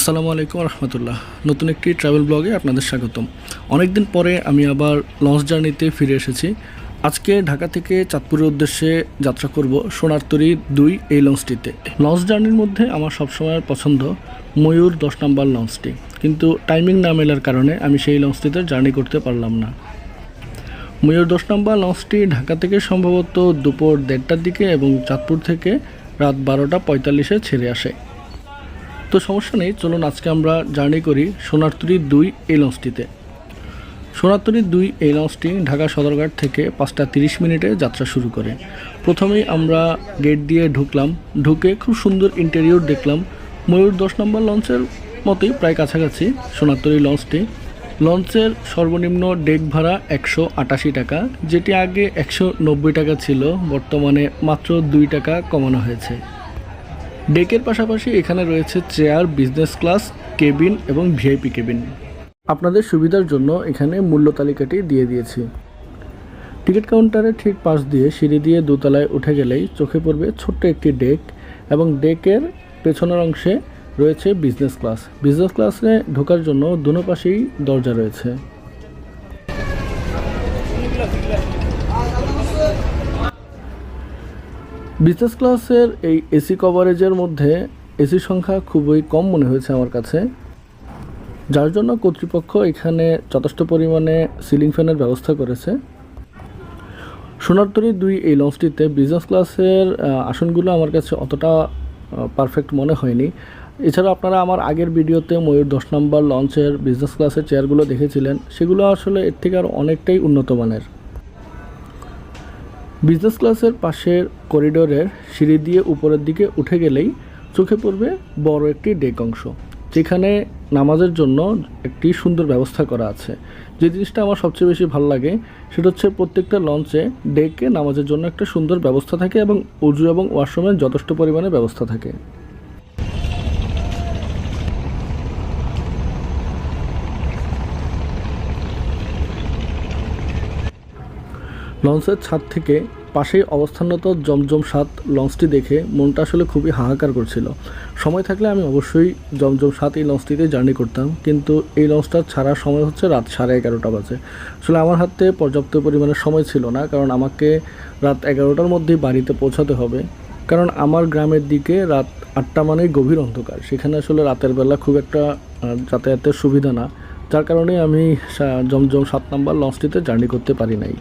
আসসালামু আলাইকুম রহমতুল্লাহ। নতুন একটি ট্রাভেল ব্লগে আপনাদের স্বাগতম। অনেকদিন পরে আমি আবার লঞ্চ জার্নিতে ফিরে এসেছি। আজকে ঢাকা থেকে চাঁদপুরের উদ্দেশ্যে যাত্রা করব সোনারতরী দুই এই লঞ্চটিতে লঞ্চ জার্নির মধ্যে আমার সবসময় পছন্দ ময়ূর দশ নম্বর লঞ্চটি কিন্তু টাইমিং না মেলার কারণে আমি সেই লঞ্চটিতে জার্নি করতে পারলাম না। ময়ূর দশ নম্বর লঞ্চটি ঢাকা থেকে সম্ভবত দুপুর দেড়টার দিকে এবং চাঁদপুর থেকে রাত বারোটা পঁয়তাল্লিশে ছেড়ে আসে। তো সমস্যা নেই, চলুন আজকে আমরা জার্নি করি সোনারতরী দুই এই লঞ্চটিতে। সোনারতরী দুই এই লঞ্চটি ঢাকা সদরঘাট থেকে পাঁচটা তিরিশ মিনিটে যাত্রা শুরু করে। প্রথমেই আমরা গেট দিয়ে ঢুকলাম, ঢুকে খুব সুন্দর ইন্টেরিয়র দেখলাম। ময়ূর দশ নম্বর লঞ্চের মতোই প্রায় কাছাকাছি সোনারতরী লঞ্চটি। লঞ্চের সর্বনিম্ন ডেক ভাড়া একশো আটাশি টাকা, যেটি আগে একশো নব্বই টাকা ছিল, বর্তমানে মাত্র দুই টাকা কমানো হয়েছে। ডেকের পাশাপাশি এখানে রয়েছে চেয়ার, বিজনেস ক্লাস, কেবিন এবং ভিআইপি কেবিন। আপনাদের সুবিধার জন্য এখানে মূল্য তালিকাটি দিয়ে দিয়েছি। টিকিট কাউন্টারের ঠিক পাশ দিয়ে সিঁড়ি দিয়ে দোতলায় উঠে গেলেই চোখে পড়বে ছোট্ট একটি ডেক এবং ডেকের পেছনের অংশে রয়েছে বিজনেস ক্লাস। বিজনেস ক্লাসে ঢোকার জন্য দুনো পাশেই দরজা রয়েছে। বিজনেস ক্লাসের এই এসি কভারেজের মধ্যে এসি সংখ্যা খুবই কম মনে হয়েছে আমার কাছে। যার জন্য কর্তৃপক্ষ এখানে যথেষ্ট পরিমাণে সিলিং ফ্যানের ব্যবস্থা করেছে। সোনারতরী দুই এই লঞ্চটিতে বিজনেস ক্লাসের আসনগুলো আমার কাছে অতটা পারফেক্ট মনে হয়নি। এছাড়া আপনারা আমার আগের ভিডিওতে ময়ূর দশ নম্বর লঞ্চের বিজনেস ক্লাসের চেয়ারগুলো দেখেছিলেন। সেগুলো আসলে এর থেকে আর অনেকটাই উন্নত মানের। বিজনেস ক্লাসের পাশের করিডোরের সিঁড়ি দিয়ে উপরের দিকে উঠে গেলেই চোখে পড়বে বড় একটি ডেক অংশ, যেখানে নামাজের জন্য একটি সুন্দর ব্যবস্থা করা আছে। যে জিনিসটা আমার সবচেয়ে বেশি ভালো লাগে, সেটা হচ্ছে প্রত্যেকটা লঞ্চে ডেকে নামাজের জন্য একটা সুন্দর ব্যবস্থা থাকে এবং উজু এবং ওয়াশরুমের যথেষ্ট পরিমাণে ব্যবস্থা থাকে। লঞ্চের ছাদ থেকে পাশেই অবস্থানরত জমজম সাত লঞ্চটি দেখে মনটা আসলে খুবই হাহাকার করছিল। সময় থাকলে আমি অবশ্যই জমজম সাত এই লঞ্চটিতে জার্নি করতাম, কিন্তু এই লঞ্চটা ছাড়ার সময় হচ্ছে রাত সাড়ে এগারোটা বাজে। আসলে আমার হাতে পর্যাপ্ত পরিমাণে সময় ছিল না, কারণ আমাকে রাত এগারোটার মধ্যেই বাড়িতে পৌঁছাতে হবে। কারণ আমার গ্রামের দিকে রাত আটটা মানেই গভীর অন্ধকার, সেখানে আসলে রাতের বেলা খুব একটা যাতায়াতের সুবিধা না। যার কারণে আমি জমজম সাত নাম্বার লঞ্চটিতে জার্নি করতে পারি নাই।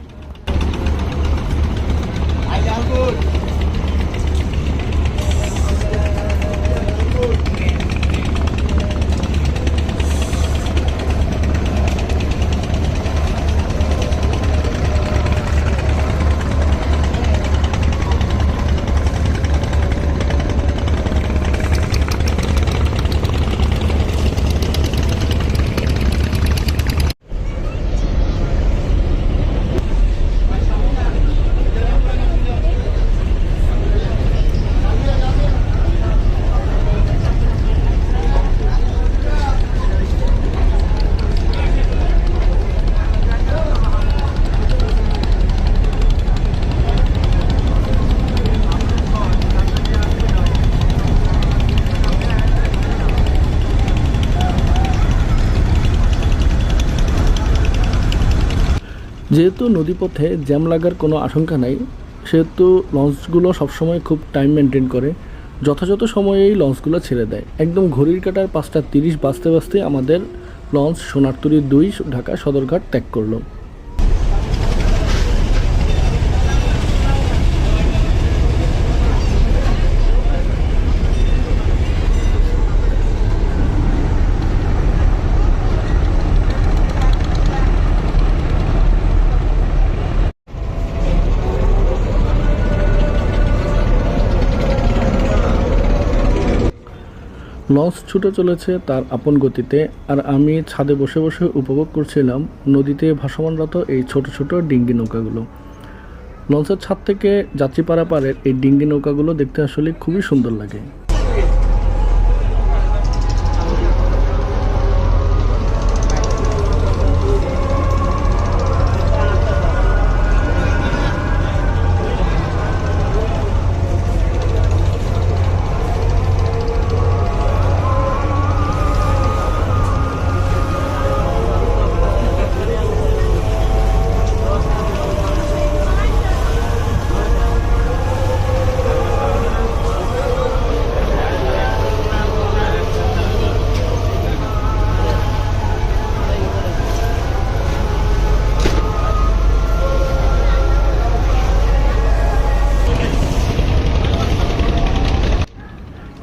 যেহেতু নদীপথে জ্যাম লাগার কোনো আশঙ্কা নাই, সেহেতু লঞ্চগুলো সবসময় খুব টাইম মেনটেন করে, যথাযথ সময়েই লঞ্চগুলো ছেড়ে দেয়। একদম ঘড়ির কাটার পাঁচটা তিরিশ বাঁচতে বাজতে আমাদের লঞ্চ সোনারতুরি দুই, ঢাকা সদরঘাট ত্যাগ করল। লঞ্চ ছুটে চলেছে তার আপন গতিতে, আর আমি ছাদে বসে বসে উপভোগ করছিলাম নদীতে ভাসমানরত এই ছোট ছোট ডিঙ্গি নৌকাগুলো। লঞ্চের ছাদ থেকে যাত্রী পারাপারের এই ডিঙ্গি নৌকাগুলো দেখতে আসলে খুবই সুন্দর লাগে।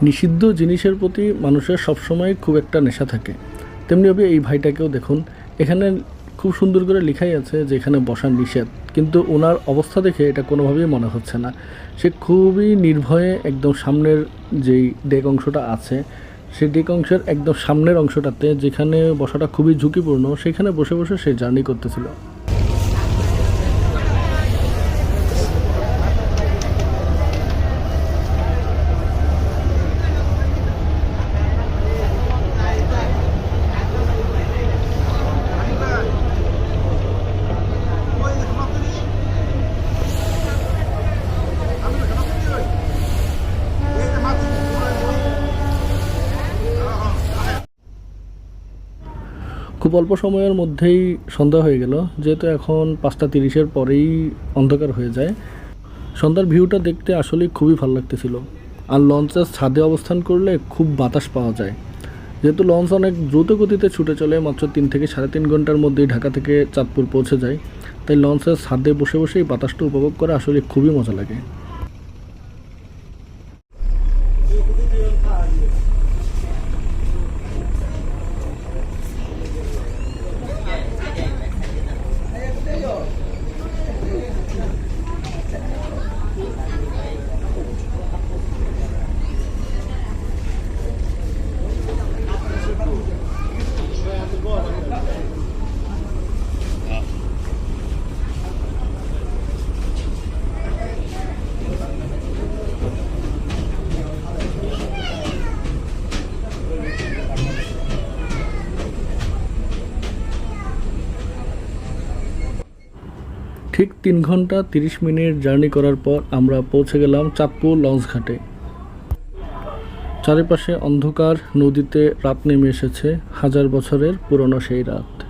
নিষিদ্ধ জিনিসের প্রতি মানুষের সবসময় খুব একটা নেশা থাকে। তেমনিভাবে এই ভাইটাকেও দেখুন, এখানে খুব সুন্দর করে লেখাই আছে যে এখানে বসা নিষেধ। কিন্তু ওনার অবস্থা দেখে এটা কোনোভাবেই মনে হচ্ছে না। সে খুবই নির্ভয়ে একদম সামনের যেই ডেক অংশটা আছে সেই ডেক অংশের একদম সামনের অংশটাতে যেখানে বসাটা খুবই ঝুঁকিপূর্ণ, সেখানে বসে বসে সে জার্নি করতেছিল। খুব অল্প সময়ের মধ্যেই সন্ধ্যা হয়ে গেল, যেহেতু এখন পাঁচটা তিরিশের পরেই অন্ধকার হয়ে যায়। সন্ধ্যার ভিউটা দেখতে আসলে খুবই ভালো লাগতেছিল। আর লঞ্চের ছাদে অবস্থান করলে খুব বাতাস পাওয়া যায়। যেহেতু লঞ্চ অনেক দ্রুত গতিতে ছুটে চলে, মাত্র তিন থেকে সাড়ে তিন ঘণ্টার মধ্যেই ঢাকা থেকে চাঁদপুর পৌঁছে যায়। তাই লঞ্চের ছাদে বসে বসেই বাতাসটা উপভোগ করা আসলে খুবই মজা লাগে। ঠিক তিন ঘণ্টা তিরিশ মিনিট জার্নি করার পর আমরা পৌঁছে গেলাম চাঁদপুর লঞ্চ ঘাটে। চারিপাশে অন্ধকার, নদীতে রাত নেমে এসেছে হাজার বছরের পুরনো সেই রাত।